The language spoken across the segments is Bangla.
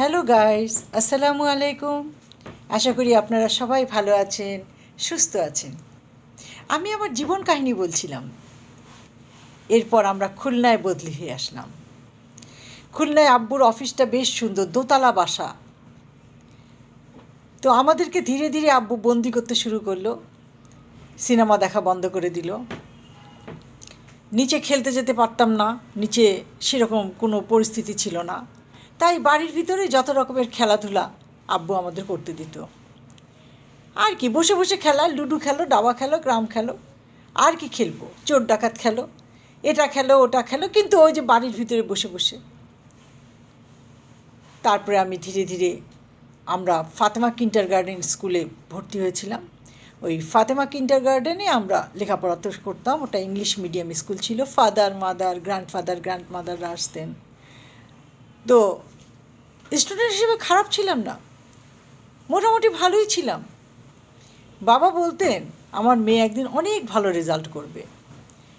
হ্যালো গাইস আসসালামু আলাইকুম আশা করি আপনারা সবাই ভালো আছেন, সুস্থ আছেন। আমি আমার জীবন কাহিনী বলছিলাম। এরপর আমরা খুলনায় বদলি হয়ে আসলাম। খুলনায় আব্বুর অফিসটা বেশ সুন্দর, দোতলা বাসা। তো আমাদেরকে ধীরে ধীরে আব্বু বন্দি করতে শুরু করল। সিনেমা দেখা বন্ধ করে দিল। নিচে খেলতে যেতে পারতাম না, নিচে সেরকম কোনো পরিস্থিতি ছিল না। তাই বাড়ির ভিতরে যত রকমের খেলাধুলা আব্বু আমাদের করতে দিত। আর কি, বসে বসে খেলা, লুডো খেলো, দাবা খেলো, গ্রাম খেলো, আর কি খেলব, চোর ডাকাত খেলো, এটা খেলো, ওটা খেলো, কিন্তু ওই যে বাড়ির ভিতরে বসে বসে। তারপরে আমি ধীরে ধীরে আমরা ফাতেমা কিন্টার গার্ডেন স্কুলে ভর্তি হয়েছিলাম। ওই ফাতেমা কিন্টার গার্ডেনে আমরা লেখাপড়া তো করতাম, ওটা ইংলিশ মিডিয়াম স্কুল ছিল, ফাদার, মাদার, গ্র্যান্ডফাদার গ্র্যান্ড মাদাররা আসতেন তো স্টুডেন্ট হিসেবে খারাপ ছিলাম না। মোটামুটি ভালোই ছিলাম। বাবা বলতেন, আমার মেয়ে একদিন অনেক ভালো রেজাল্ট করবে।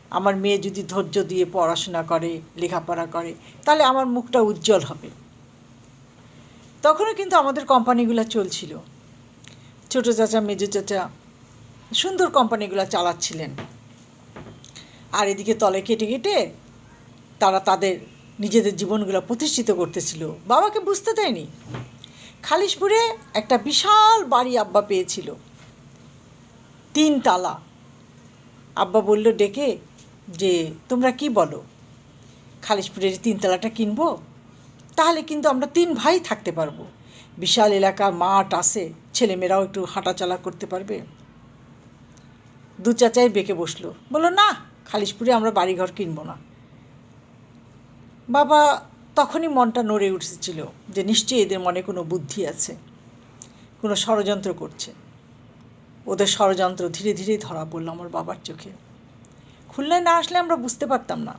আমার মেয়ে যদি ধৈর্য দিয়ে পড়াশোনা করে, লেখাপড়া করে, তাহলে আমার মুখটা উজ্জ্বল হবে। তখনও কিন্তু আমাদের কোম্পানিগুলো চলছিল। ছোটো চাচা, মেজো চাচা সুন্দর কোম্পানিগুলো চালাচ্ছিলেন। আর এদিকে তলে কেটে কেটে তারা তাদের নিজেদের জীবনগুলো প্রতিষ্ঠিত করতেছিল। বাবাকে বুঝতে দেয়নি। খালিশপুরে একটা বিশাল বাড়ি আব্বা পেয়েছিল। তিন তালা। আব্বা বলল, ডেকে, যে তোমরা কি বলো? খালিশপুরের তিনতলাটা কিনবো? তাহলে কিন্তু আমরা তিন ভাই থাকতে পারব। বিশাল এলাকা, মাঠ আছে, ছেলেমেয়েরাও একটু হাঁটাচলা করতে পারবে। দু চাচাই বেঁকে বসল। বলল, না, খালিশপুরে আমরা বাড়িঘর কিনবো না। বাবা তখনই মনটা নড়ে উঠেছিল যে নিশ্চয়ই এদের মনে কোনো বুদ্ধি আছে, কোনো ষড়যন্ত্র করছে। ওদের ষড়যন্ত্র ধীরে ধীরে ধরা পড়ল আমার বাবার চোখে। খুলনায় না আসলে আমরা বুঝতে পারতাম না।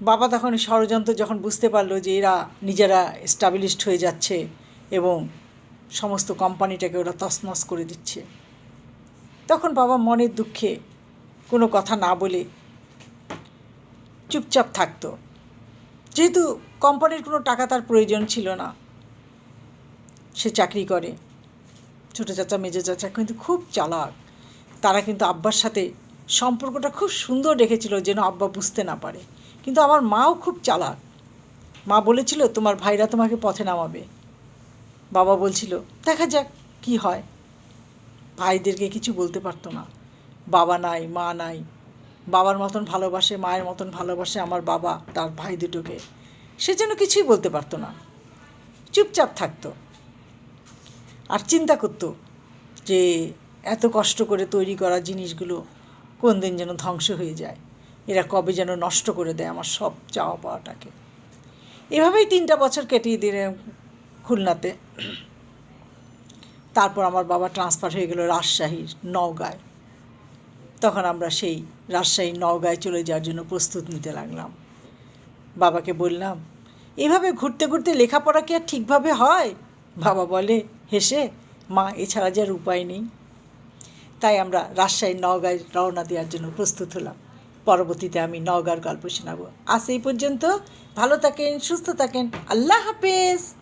বাবা তখন ষড়যন্ত্র যখন বুঝতে পারল যে এরা নিজেরা এস্টাবলিশড হয়ে যাচ্ছে এবং সমস্ত কোম্পানিটাকে ওরা তছনছ করে দিচ্ছে, তখন বাবা মনের দুঃখে কোনো কথা না বলে চুপচাপ থাকতো। যেহেতু কোম্পানির কোনো টাকা তার প্রয়োজন ছিল না। সে চাকরি করে। ছোটো চাচা, মেজো চাচা কিন্তু খুব চালাক। তারা কিন্তু আব্বার সাথে সম্পর্কটা খুব সুন্দর রেখেছিল যেন আব্বা বুঝতে না পারে। কিন্তু আমার মাও খুব চালাক। মা বলেছিল, তোমার ভাইরা তোমাকে পথে নামাবে। বাবা বলছিল, দেখা যাক কি হয়। ভাইদেরকে কিছু বলতে পারতো না। বাবা নাই, মা নাই। বাবার মতন ভালোবাসে, মায়ের মতন ভালোবাসে আমার বাবা তার ভাই দুটোকে। সে যেন কিছুই বলতে পারতো না। চুপচাপ থাকতো। আর চিন্তা করতো যে এত কষ্ট করে তৈরি করা জিনিসগুলো কোন দিন যেন ধ্বংস হয়ে যায়। এরা কবে যেন নষ্ট করে দেয় আমার সব চাওয়া পাওয়াটাকে। এভাবেই তিনটা বছর কেটিয়ে দিলে খুলনাতে। তারপর আমার বাবা ট্রান্সফার হয়ে গেল রাজশাহীর নওগাঁয়। তখন আমরা সেই রাজশাহী নওগাঁয় চলে যাওয়ার জন্য প্রস্তুত নিতে লাগলাম। বাবাকে বললাম, এভাবে ঘুরতে ঘুরতে লেখাপড়া কি আর ঠিকভাবে হয়? বাবা বলে, হেসে, মা, এছাড়া যে আর উপায় নেই। তাই আমরা রাজশাহীর নওগাঁয় রওনা দেওয়ার জন্য প্রস্তুত হলাম। পরবর্তীতে আমি নওগাঁর গল্প শোনাবো। আজ এই পর্যন্ত। ভালো থাকেন, সুস্থ থাকেন। আল্লাহ হাফেজ!